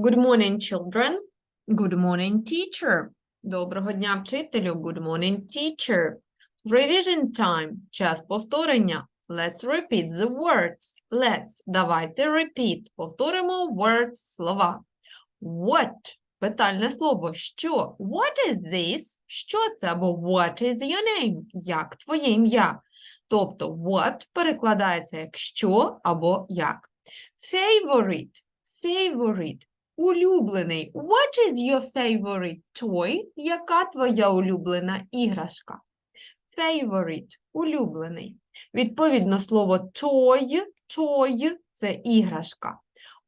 Good morning, children. Good morning, teacher. Доброго дня, вчителю. Good morning, teacher. Revision time. Час повторення. Let's repeat the words. Let's. Давайте repeat. Повторимо words, слова. What? Питальне слово. Що? What is this? Що це? Або what is your name? Як твоє ім'я? Тобто what перекладається як що або як. Favorite. Favorite. Улюблений. What is your favorite toy? Яка твоя улюблена іграшка? Favorite. Улюблений. Відповідно, слово toy, toy – це іграшка.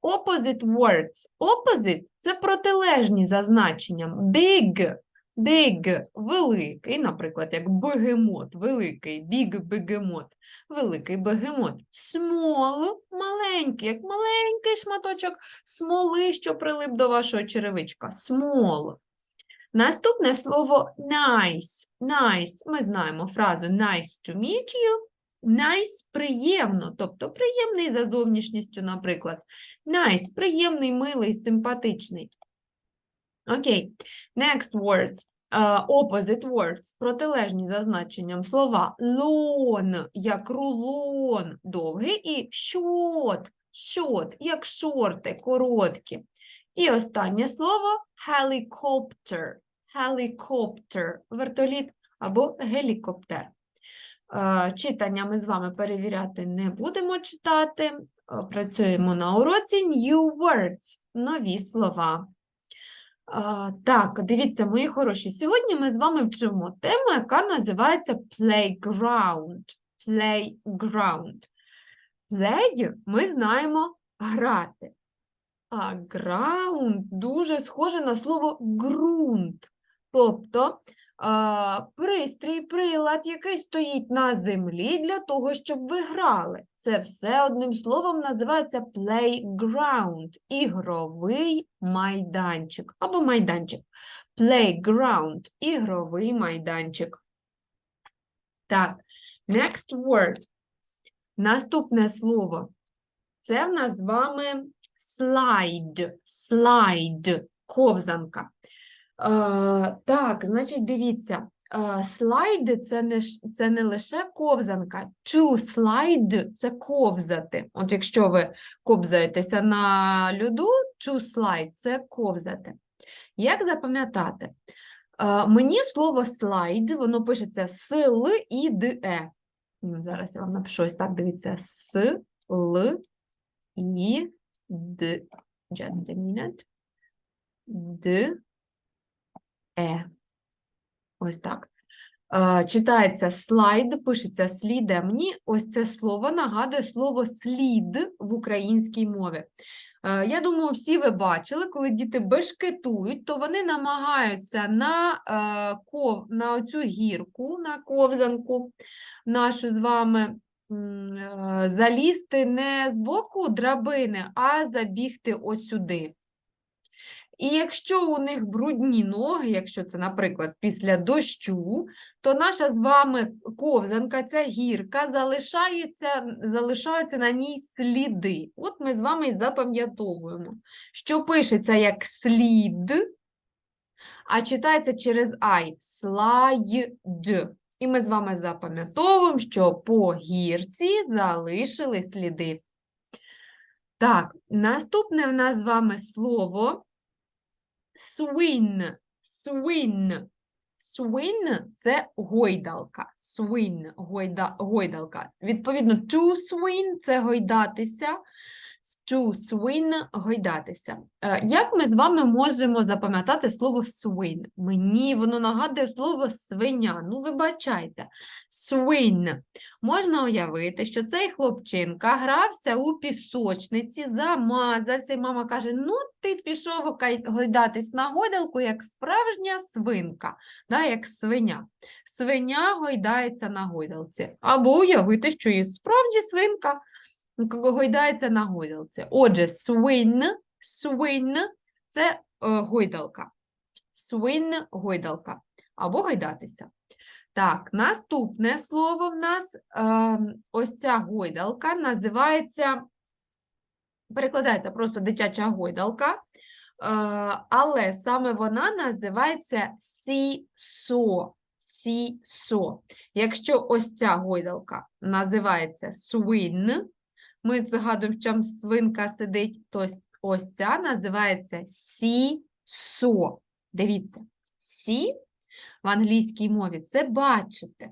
Opposite words. Opposite – це протилежні за значенням. Big, big – великий, наприклад, як бегемот, великий, big бегемот, великий бегемот. Small – маленький, як маленький шматочок смоли, що прилип до вашого черевичка. Small. Наступне слово nice. Nice. Ми знаємо фразу nice to meet you. Nice – приємно, тобто приємний за зовнішністю, наприклад. Nice – приємний, милий, симпатичний. Окей. Next words. Uh, opposite words. Протилежні за значенням слова. Lawn, як рулон, довгий, і short, short, як шорти, короткі. І останнє слово helicopter. Helicopter – вертоліт або гелікоптер. Е, Читання ми з вами перевіряти не будемо читати. Е, Працюємо на уроці New Words – нові слова. Так, дивіться, мої хороші, сьогодні ми з вами вчимо тему, яка називається playground. Playground. Play ми знаємо грати. А ground дуже схоже на слово ґрунт. Тобто а, пристрій, прилад, який стоїть на землі для того, щоб ви грали. Це все одним словом називається playground – ігровий майданчик або майданчик. Playground – ігровий майданчик. Так, next word. Наступне слово. Це в нас з вами слайд, слайд, ковзанка. Е, так, значить, дивіться, е, слайд це не, це не лише ковзанка. To slide – це ковзати. От якщо ви ковзаєтеся на льоду, to slide – це ковзати. Як запам'ятати? Е, мені слово слайд, воно пишеться с, л і д, е. Зараз я вам напишу ось так, дивіться, с, л, і, д, just a minute, д, е. Ось так. Е, Читається слайд, пишеться сліде. Мені ось це слово нагадує слово слід в українській мові. Е, Я думаю, всі ви бачили, коли діти бешкетують, то вони намагаються на, е, ков, на оцю гірку, на ковзанку нашу з вами залізти не з боку драбини, а забігти ось сюди. І якщо у них брудні ноги, якщо це, наприклад, після дощу, то наша з вами ковзанка, ця гірка, залишається, залишаються на ній сліди. От ми з вами запам'ятовуємо, що пишеться як слід, а читається через ай слайд. І ми з вами запам'ятовуємо, що по гірці залишили сліди. Так, наступне в нас з вами слово swing. swin. Swin – це гойдалка. Swin, – гойда, гойдалка. Відповідно, to swin – це гойдатися. To swing – гойдатися. Е, Як ми з вами можемо запам'ятати слово swing? Мені воно нагадує слово свиня. Ну, вибачайте. Swing. Можна уявити, що цей хлопчинка грався у пісочниці, замазався, і мама каже: ну, ти пішов гойдатись на гойдалку, як справжня свинка, да, як свиня. Свиня гойдається на гойдалці. Або уявити, що і справді свинка гойдається на гойдалці. Отже, swing, swing – це е, гойдалка. Swing – гойдалка. Або гойдатися. Так, наступне слово в нас, ем, ось ця гойдалка називається, перекладається просто дитяча гойдалка. але саме вона називається сісо. Сісо. Якщо ось ця гойдалка називається swing, ми згадуємо, що там свинка сидить, то ось ця називається сісо. Дивіться, сі в англійській мові це бачите.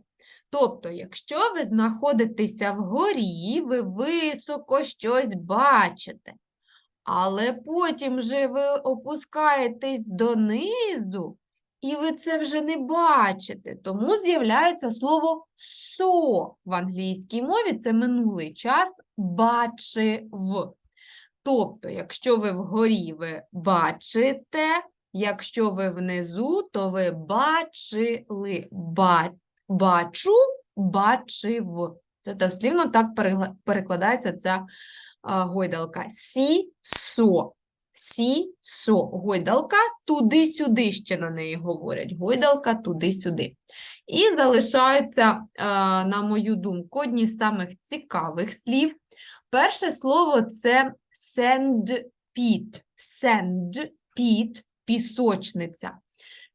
Тобто, якщо ви знаходитеся вгорі, ви високо щось бачите. Але потім же ви опускаєтесь донизу, і ви це вже не бачите. Тому з'являється слово so в англійській мові, це минулий час бачив. Тобто, якщо ви вгорі, ви бачите, якщо ви внизу, то ви бачили. Ба- Бачу, бачив. Це дослівно так перекладається ця гойдалка. Сі-со. Сі-со. Гойдалка туди-сюди ще на неї говорять. Гойдалка туди-сюди. І залишаються, на мою думку, одні з самих цікавих слів. Перше слово це sandpit. Sandpit – пісочниця.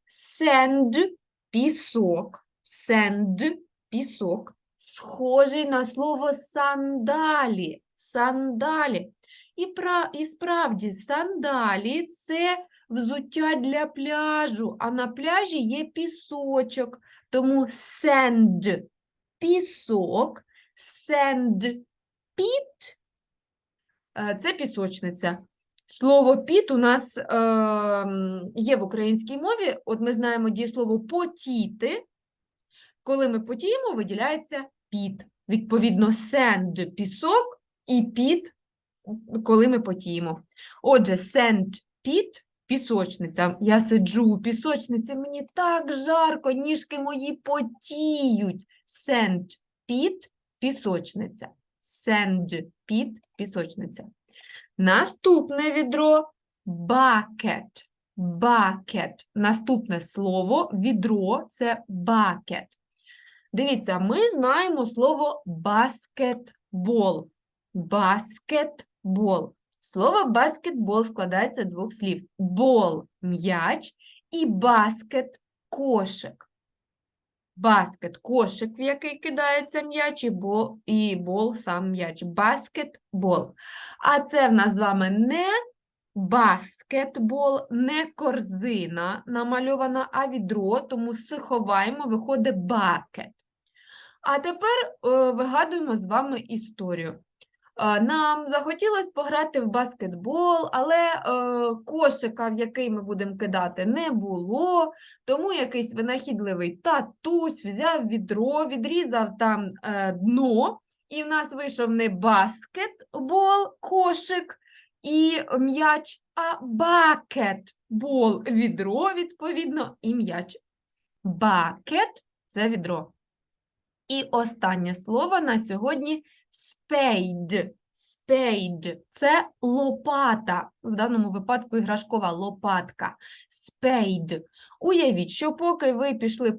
Sand – пісок. Sand – пісок. Схожий на слово сандалі. Сандалі. І, пра... і справді, сандалі – це взуття для пляжу, а на пляжі є пісочок. Тому sand – пісок, sand – піт е, – це пісочниця. Слово піт у нас е, є в українській мові. От ми знаємо дієслово потіти. Коли ми потіємо, виділяється піт. Відповідно, sand – пісок і піт, коли ми потіємо. Отже, sand – піт – пісочниця. Я сиджу у пісочниці, мені так жарко, ніжки мої потіють. Sand – піт – пісочниця. Sand – піт – пісочниця. Наступне відро – bucket. Bucket. Наступне слово відро це bucket. Дивіться, ми знаємо слово баскетбол. Баскетбол. Слово баскетбол складається з двох слів: бол м'яч і баскет кошик. Баскет кошик, в який кидається м'яч, і бол, і бол сам м'яч. Баскетбол. А це в нас з вами не баскетбол, не корзина намальована, а відро, тому сховаємо, виходить бакет. А тепер е, вигадуємо з вами історію. Нам захотілося пограти в баскетбол, але е, кошика, в який ми будемо кидати, не було, тому якийсь винахідливий татусь взяв відро, відрізав там е, дно, і в нас вийшов не баскетбол, кошик і м'яч, а бакетбол, відро, відповідно, і м'яч. Бакет – це відро. І останнє слово на сьогодні spade. Spade – це лопата, в даному випадку іграшкова лопатка. Spade. Уявіть, що поки ви пішли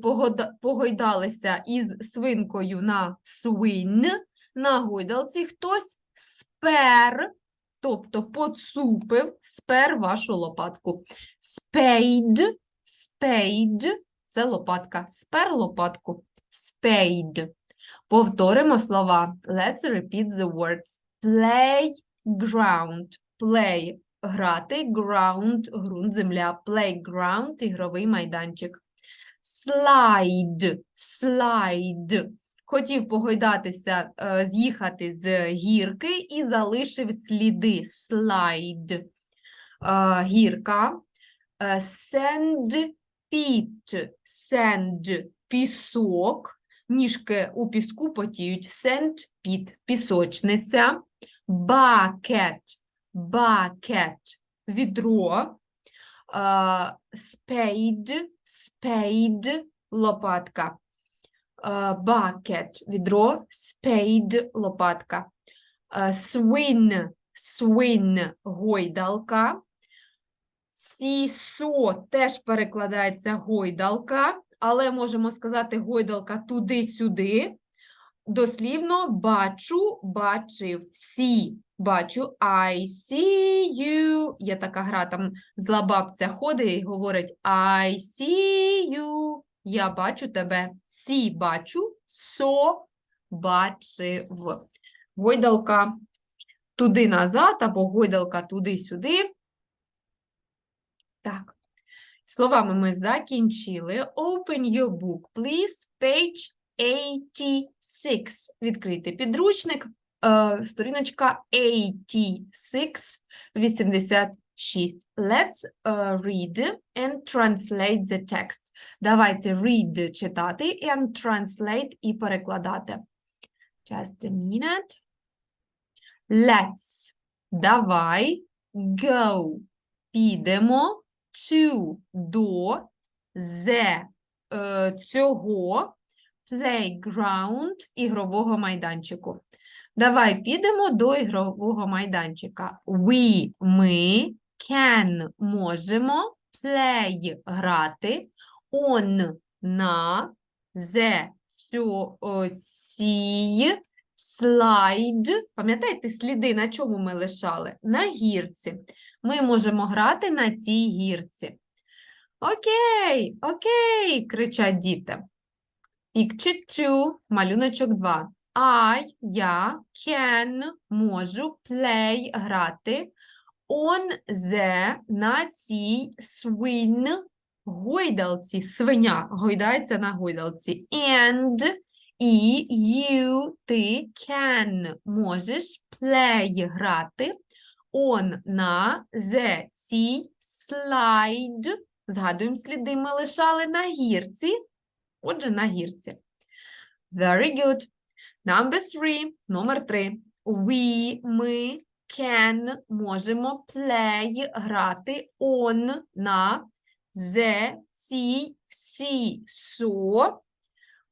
погойдалися із свинкою на swing, на гойдалці хтось спер, тобто поцупив, спер вашу лопатку. Spade, spade – це лопатка, спер лопатку. Spade. Повторимо слова. Let's repeat the words. Playground. Play – грати, ground – ґрунт, земля. Playground – ігровий майданчик. Slide. Slide. Хотів погойдатися, е, з'їхати з гірки і залишив сліди. Slide. Е, Гірка. Sand pit. Sand – пісок. Ніжки у піску потіють. Sand pit – пісочниця. Bucket. Bucket – відро. Spade. Spade – лопатка. Bucket – відро. Spade – лопатка. Swing. Swing – гойдалка. Сісо теж перекладається гойдалка, але можемо сказати гойдалка туди-сюди. дослівно бачу, бачив, see. Бачу, I see you. Є така гра, там зла бабця ходить і говорить I see you. Я бачу тебе. See бачу, so бачив. Гойдалка туди-назад або гойдалка туди-сюди. Так. Словами ми закінчили. Open your book, please. Page 86. Відкрити підручник. Е, сторіночка 86, 86. Let's е, read and translate the text. Давайте read читати and translate і перекладати. Just a minute. Let's. Давай. Go. Підемо. To. До. The. е, Цього. Playground. Ігрового майданчику. Давай підемо до ігрового майданчика. We. Ми. Can. Можемо. Play. Грати. On. На. The. Цю, цій. Слайд. Пам'ятаєте, сліди на чому ми лишали? На гірці. Ми можемо грати на цій гірці. Окей, окей, кричать діти. 2, малюночок 2. I, я, can, можу, play, грати. On the, на цій, swing, гойдалці, свиня, гойдається на гойдалці. And, і, you, ти, can, можеш, play, грати. On, на, the, цій, slide, згадуємо сліди, ми лишали на гірці. Отже, на гірці. Very good. Number three. Номер три. We, ми, can, можемо, play, грати, on, на, the, цій, so.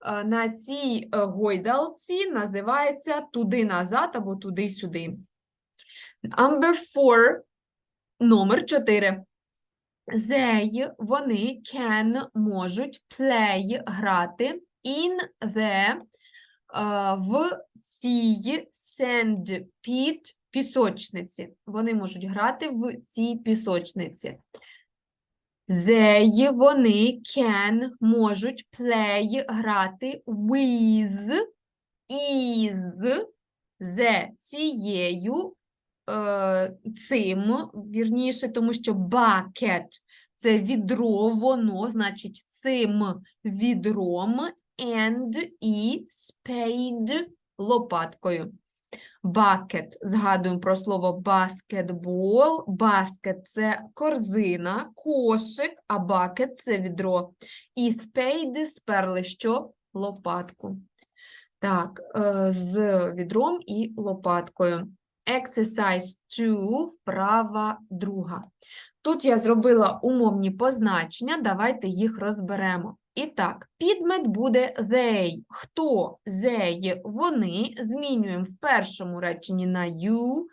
Е, На цій е, гойдалці називається туди-назад або туди-сюди. Number four. Номер чотири. They, вони, can, можуть, play, грати, in the, е, в цій sand pit, пісочниці. Вони можуть грати в цій пісочниці. They, вони, can, можуть, play, грати with, із, the, цією, е, цим, вірніше, тому що bucket – це відро, воно, значить, цим відром, and і spade – лопаткою. Bucket. Згадуємо про слово баскетбол. Basket – це корзина, кошик, а bucket – це відро. І spade сперли що? Лопатку. Так, е, з відром і лопаткою. Exercise 2, вправа друга. Тут я зробила умовні позначення, давайте їх розберемо. І так, підмет буде they. Хто? They, вони. Змінюємо в першому реченні на you,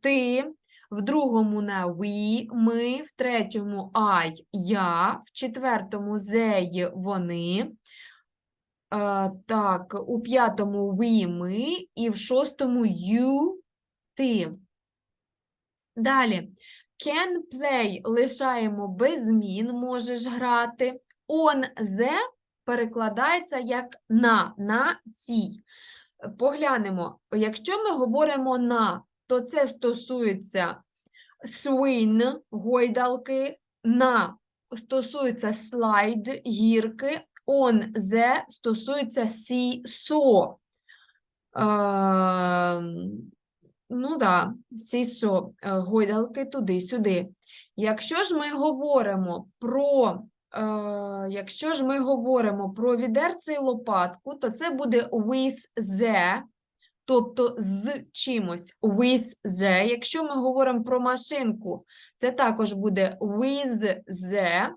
ти, в другому на we, ми, в третьому I, я, в четвертому they, вони. Так, у п'ятому we, ми, і в шостому you, ти. Далі. Can play лишаємо без змін, можеш грати. On the перекладається як на, на цій. Поглянемо, якщо ми говоримо на, то це стосується swing, гойдалки, на стосується слайд, гірки, on the стосується see-saw. Ем, Ну да, е, гойдалки туди-сюди. Якщо ж ми говоримо про, якщо ж ми говоримо про відерце і лопатку, то це буде with the, тобто з чимось with the. Якщо ми говоримо про машинку, це також буде with the.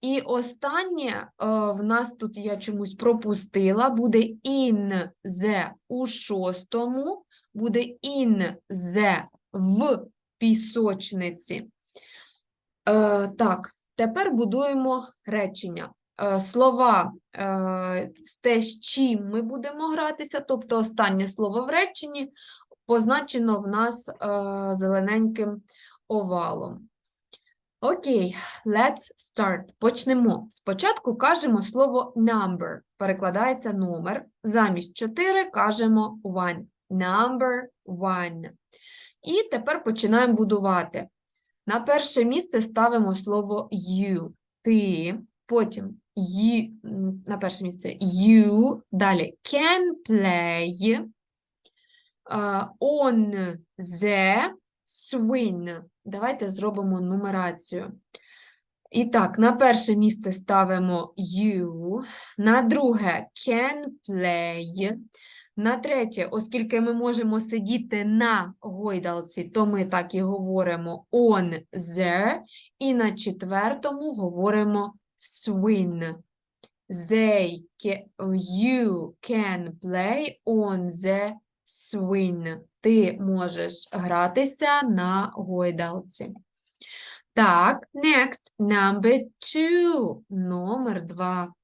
І останнє е, в нас тут я чомусь пропустила, буде in the у шостому буде in the в пісочниці. Е, так, тепер будуємо речення. е, слова е, те, з чим ми будемо гратися, тобто останнє слово в реченні позначено в нас е, зелененьким овалом. Окей, let's start. Почнемо. Спочатку кажемо слово number, перекладається номер. Замість 4 кажемо one. Number one. І тепер починаємо будувати. На перше місце ставимо слово you. Ти, потім you, на перше місце you, далі can play, on the swing. Давайте зробимо нумерацію. І так, на перше місце ставимо you, на друге can play, на третє, оскільки ми можемо сидіти на гойдалці, то ми так і говоримо on the, і на четвертому говоримо swing. They you can play on the swing. Ти можеш гратися на гойдалці. Так, next, number two. Номер два.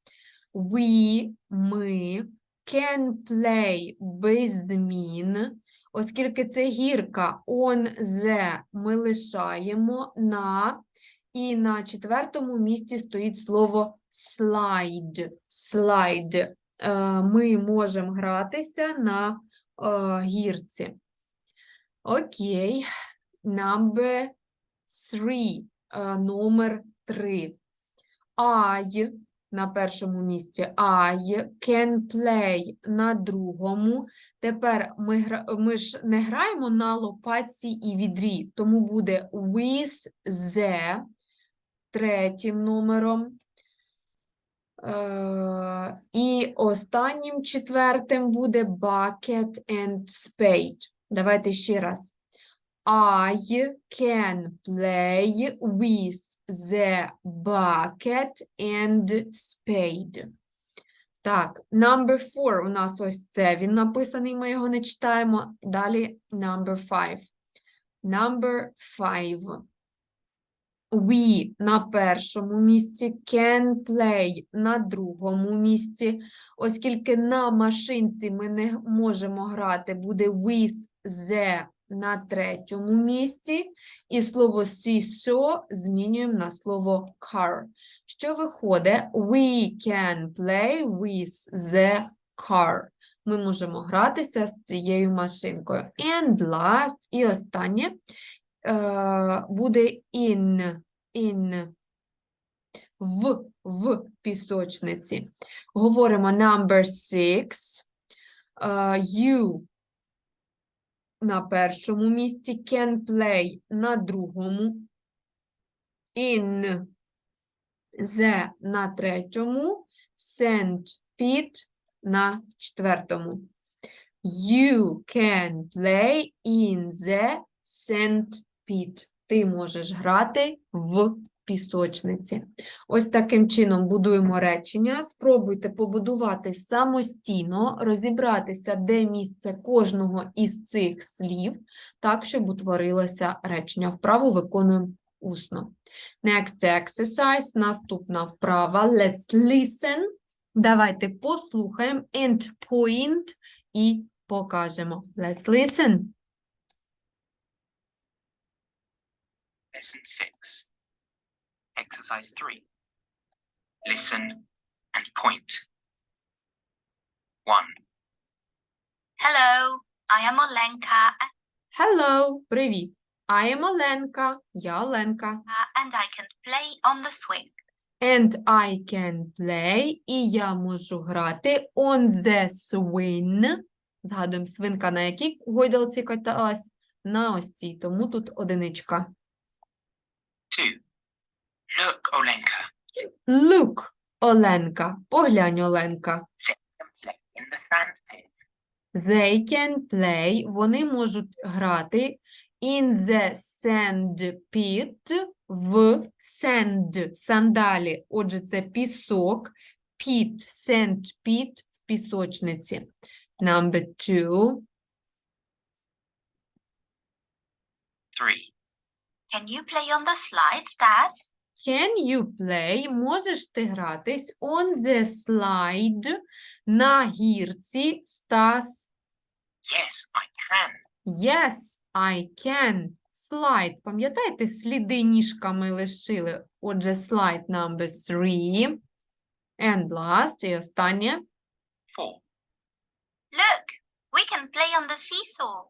We, ми, can play без змін. Оскільки це гірка, on the ми лишаємо на, і на четвертому місці стоїть слово slide. Slide. Е, Ми можемо гратися на е, гірці. Окей. Number three. Е, Номер три. I на першому місці. I can play на другому. Тепер ми, ми ж не граємо на лопатці і відрі, тому буде with the третім номером. Е, і останнім четвертим буде bucket and spade. Давайте ще раз. I can play with the bucket and spade. Так, number four у нас ось це. Він написаний, ми його не читаємо. Далі number five. Number five. We на першому місці, can play на другому місці. Оскільки на машинці ми не можемо грати, буде with the на третьому місці. І слово seesaw змінюємо на слово car. Що виходить? We can play with the car. Ми можемо гратися з цією машинкою. And last, і останнє, е, буде in, in, в, в пісочниці. Говоримо number six. Е, you на першому місці, can play на другому, in, the на третьому, send, pit на четвертому. You can play in the sand pit. Ти можеш грати в пісочниці. Ось таким чином будуємо речення. Спробуйте побудувати самостійно, розібратися, де місце кожного із цих слів, так, щоб утворилося речення. Вправу виконуємо усно. Next exercise. Наступна вправа. Let's listen. Давайте послухаємо and point і покажемо. Let's listen. Lesson 6. Exercise 3. Listen and point. 1, Hello, I am Olenka Hello, привіт. I am Оленка. Я Оленка. uh, and I can play on the swing. And I can play, і я можу грати on the swing. Згадуємо, свинка на якій гойдалці каталась? На ось цій, тому тут одиничка. 2. Look, Olenka. Look, Оленка. Поглянь, Оленка. In the sand. They can play, вони можуть грати in the sand pit, в sand, сандалі. Отже, це пісок, pit, sand pit в пісочниці. Number two. 3. Can you play on the slides, Dad? Can you play? Можеш ти гратись on the slide на гірці, Стас? Yes, I can. Yes, I can. Slide. Пам'ятаєте, сліди ніжками лишили? Отже, slide number three. And last, і останнє. Four. Look, we can play on the seesaw.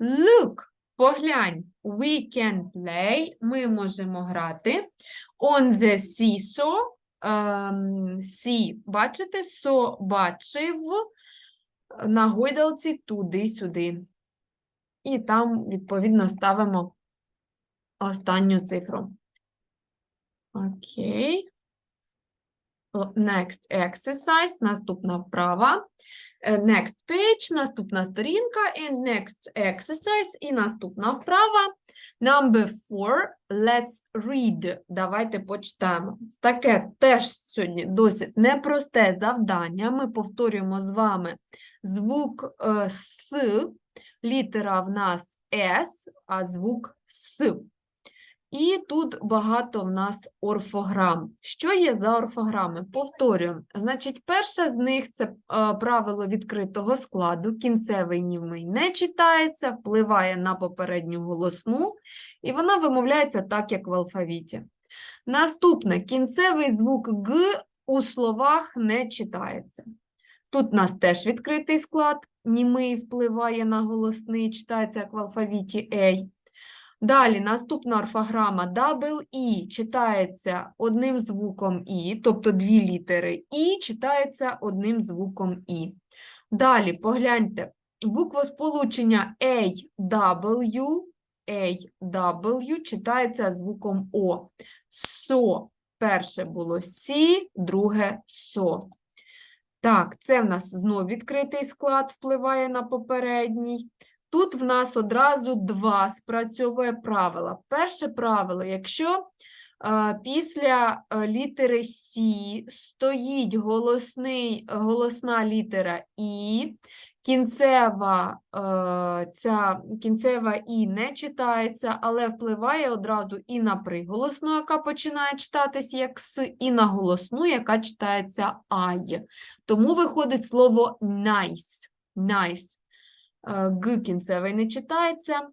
Look, поглянь. We can play. Ми можемо грати. On the seesaw. ем, see. Бачите? So бачив. На гойдалці туди-сюди. І там, відповідно, ставимо останню цифру. Окей. Next exercise, наступна вправа. Е, Next page, наступна сторінка, and next exercise, і наступна вправа. Number four, let's read. Давайте почитаємо. Таке теж сьогодні досить непросте завдання. Ми повторюємо з вами звук е, С, літера в нас С, а звук С. І тут багато в нас орфограм. Що є за орфограми? Повторюємо. Значить, перша з них це е, правило відкритого складу. Кінцевий німий не читається, впливає на попередню голосну, і вона вимовляється так, як в алфавіті. Наступне кінцевий звук Г у словах не читається. Тут у нас теж відкритий склад, німий впливає на голосний, читається як в алфавіті Ей. Далі наступна орфограма double E читається одним звуком І, тобто дві літери І читається одним звуком І. Далі погляньте, буквосполучення AW, AW читається звуком О. СО. Перше було Сі, друге СО. Так, це в нас знов відкритий склад впливає на попередній. Тут в нас одразу два спрацьовує правила. Перше правило, якщо е, після е, літери Сі стоїть голосний, голосна літера І, кінцева, е, ця, кінцева І не читається, але впливає одразу і на приголосну, яка починає читатись як С, і на голосну, яка читається Ай. Тому виходить слово nice. nice. Е, Г кінцевий не читається.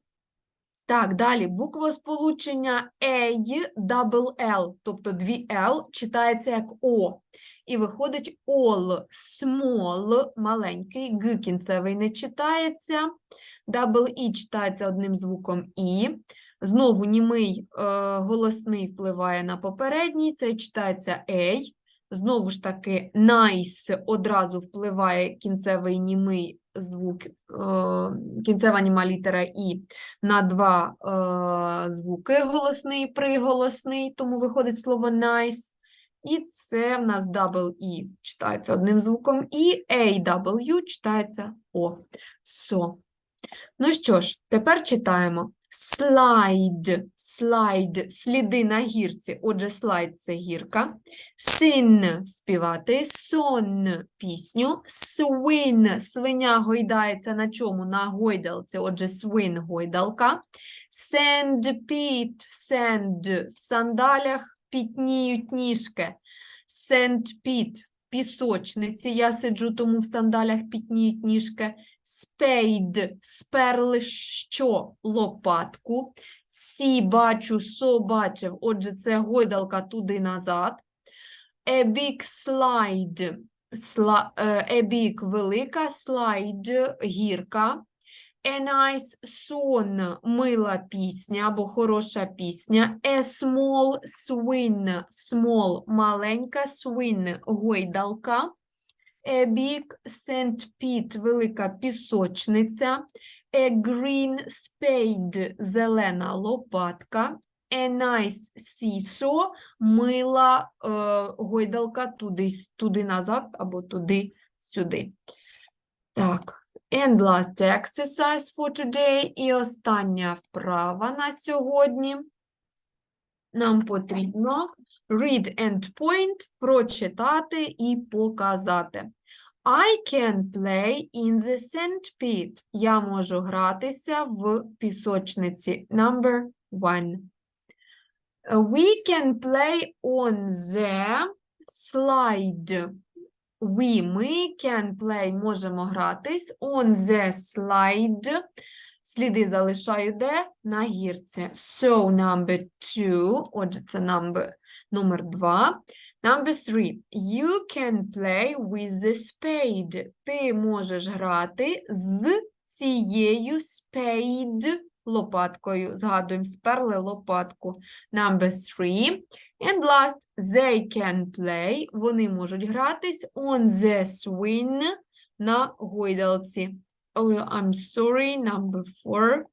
Так, далі буквосполучення ей, double L, тобто дві L читається як О. І виходить all, small, маленький, Г кінцевий не читається. Double E читається одним звуком І. Знову німий е, голосний впливає на попередній, це читається ей. Знову ж таки, nice одразу впливає кінцевий німий звук, е, кінцева німа літера І на два е, звуки голосний, приголосний, тому виходить слово nice. І це в нас double E читається одним звуком І, AW читається О. So. Ну що ж, тепер читаємо. Slide, слайд, сліди на гірці. Отже, слайд це гірка. Sing – співати, сон – пісню, swing – свиня гойдається на чому? На гойдалці, отже, swing – гойдалка. Sandpit – sand – в сандалях пітніють ніжки. Sandpit – пісочниці, я сиджу, тому в сандалях пітніють ніжки. Spade – сперли що? Лопатку. Сі бачу, со бачив, отже, це гойдалка туди-назад. A big slide, сла, е, a big – велика, slide – гірка. A nice song – мила пісня або хороша пісня. A small swing – small – маленька, swing – гойдалка. A big sandpit – велика пісочниця. A green spade – зелена лопатка. A nice seesaw – мила е, гойдалка туди, туди назад або туди-сюди. Так, and last exercise for today. І остання вправа на сьогодні. Нам потрібно read and point, прочитати і показати. I can play in the sandpit. Я можу гратися в пісочниці. Number one. We can play on the slide. We, ми can play, можемо гратись. On the slide. Сліди залишаю де? На гірці. So, number two. Отже, це number, номер два. Number three. You can play with the spade. Ти можеш грати з цією spade лопаткою. Згадуємо, сперли лопатку. Number three. And last, they can play. Вони можуть гратись on the swing на гойдалці. Oh, I'm sorry, number four.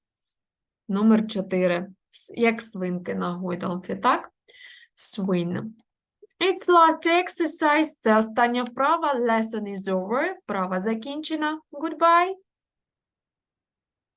Номер чотири. Як свинки на гойдалці, так? Swing. It's last exercise. Це остання вправа. Lesson is over. Вправа закінчена. Goodbye.